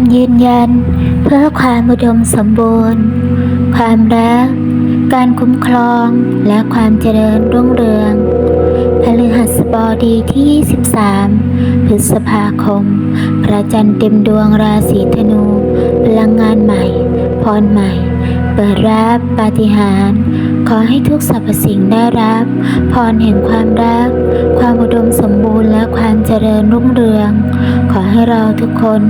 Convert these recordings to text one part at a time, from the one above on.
ำยืนยัน เพื่อความอุดมสมบูรณ์ ความรัก การคุ้มครองและความเจริญรุ่งเรืองพฤหัสบดีที่ 23 พฤษภาคม พระจันทร์เต็มดวงราศีธนู พลังงานใหม่ พรใหม่ เปิดรับปาฏิหาริย์ ขอให้ทุกสรรพสิ่งได้รับ พรแห่งความรัก ความอุดมสมบูรณ์และความเจริญรุ่งเรือง ขอให้เราทุกคน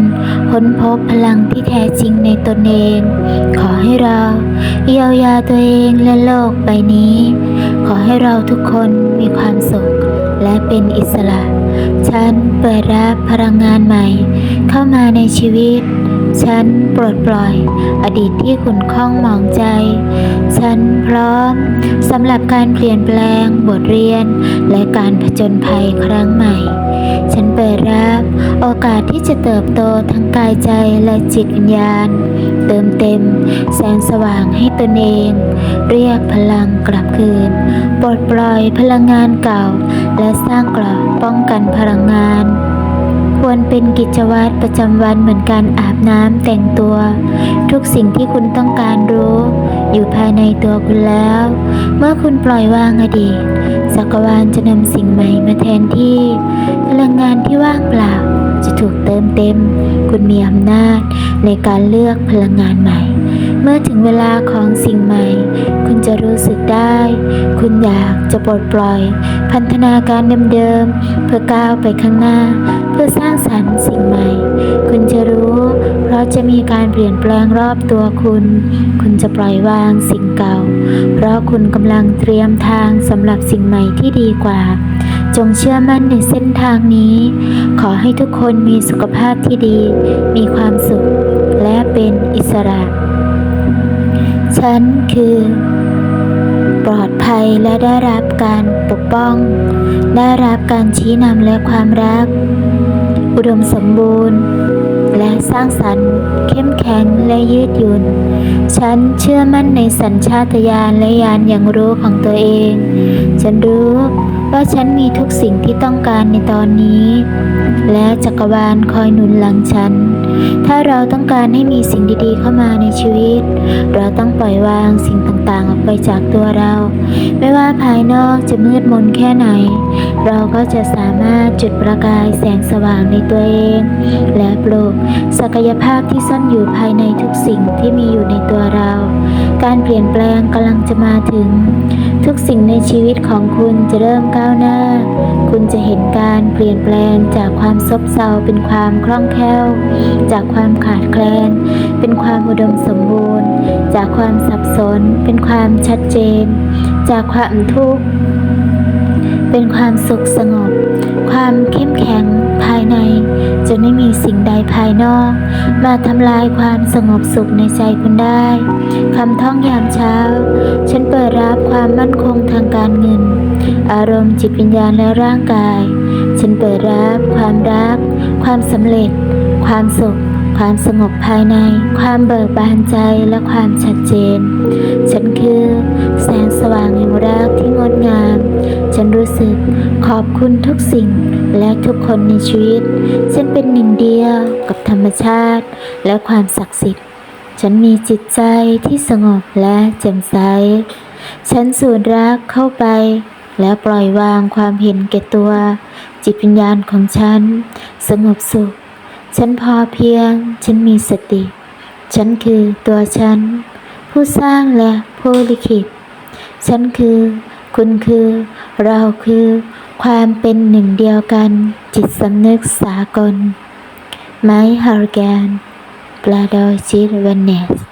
ค้นพบพลังที่แท้จริงในตนเอง ขอให้เราเยียวยาตัวเองและโลกใบนี้ ขอให้เราทุกคนมีความสุขและเป็นอิสระ ฉันเปิดรับพลังงานใหม่ เข้ามาในชีวิต ฉันปลดปล่อย อดีตที่ขุ่นข้องหมองใจ ฉันพร้อมสำหรับการเปลี่ยนแปลงบทเรียน และการผจญภัยครั้งใหม่ ฉันเปิดรับโอกาสที่จะเติบโตทั้งกายใจและจิตวิญญาณ เติมเต็ม แสงสว่างให้ตนเอง เรียกพลังกลับคืน ปลดปล่อยพลังงานเก่า และสร้างกรอบป้องกันพลังงาน ควรเป็นกิจวัตรประจำวันเหมือนการอาบน้ำแต่งตัว ทุกสิ่งที่คุณต้องการรู้ อยู่ภายในตัวคุณแล้ว เมื่อคุณปล่อยวางอดีตจักรวาลจะนำสิ่งใหม่มาแทนที่ พลังงานที่ว่างเปล่า จะถูกเติมเต็ม คุณมีอำนาจในการเลือกพลังงานใหม่ เมื่อถึงเวลาของสิ่งใหม่ คุณจะรู้สึกได้ คุณอยากจะปลดปล่อย พันธนาการเดิมๆเพื่อก้าวไปข้างหน้า เพื่อสร้างสรรค์สิ่งใหม่ คุณจะรู้ เพราะจะมีการเปลี่ยนแปลงรอบตัวคุณ คุณจะปล่อยวางสิ่งเก่า เพราะคุณกำลังเตรียมทางสำหรับสิ่งใหม่ที่ดีกว่าจงเชื่อมั่นในเส้นทางนี้ ขอให้ทุกคนมีสุขภาพที่ดี มีความสุข และเป็นอิสระ ฉันคือ ปลอดภัยและได้รับการปกป้อง ได้รับการชี้นำและความรัก อุดมสมบูรณ์ และสร้างสรรค์ เข้มแข็งและยืดหยุ่น ฉันเชื่อมั่นในสัญชาตญาณและญาณอย่างรู้ของตัวเอง ฉันรู้ว่าฉันมีทุกสิ่งที่ต้องการในตอนนี้ และจักรวาลคอยหนุนหลังฉัน ถ้าเราต้องการให้มีสิ่งดีๆเข้ามาในชีวิต เราต้องปล่อยวางสิ่งต่างๆออกไปจากตัวเรา ไม่ว่าภายนอกจะมืดมนแค่ไหน เราก็จะสามารถจุดประกายแสงสว่างในตัวเอง และปลุกศักยภาพที่ซ่อนอยู่ภายในทุกสิ่งที่มีอยู่ในตัวเรา ปลี่ยนแปลงกำลังจะมาถึง ทุกสิ่งในชีวิตของคุณจะเริ่มก้าวหน้า คุณจะเห็นการเปลี่ยนแปลงจากความซบเซาเป็นความคล่องแคล่ว จากความขาดแคลน เป็นความอุดมสมบูรณ์ จากความสับสน เป็นความชัดเจน จากความทุกข์เป็นความสุขสงบ ความเข้มแข็ง ภายใน จะไม่มีสิ่งใดภายนอก มาทำลายความสงบสุขในใจคุณได้คำท่องยามเช้า ฉันเปิดรับความมั่นคงทางการเงิน อารมณ์จิตวิญญาณและร่างกาย ฉันเปิดรับความรัก ความสำเร็จ ความสุขความสงบภายใน ความเบิกบานใจและความชัดเจน ฉันคือแสงสว่างแห่งรักที่งดงาม รู้สึกขอบคุณทุกสิ่งและทุกคนในชีวิต ฉันเป็นหนึ่งเดียวกับธรรมชาติและความศักดิ์สิทธิ์ ฉันมีจิตใจที่สงบและแจ่มใส ฉันสูดรักเข้าไป และปล่อยวางความเห็นแก่ตัว จิตวิญญาณของฉัน สงบสุข ฉันพอเพียง ฉันมีสติ ฉันคือตัวฉัน ผู้สร้างและผู้ลิขิต ฉันคือ คุณคือ เราคือความเป็นหนึ่งเดียวกันจิตสำนึกสากล ไมฮาร์แกนปลาดอยจิตวันเนส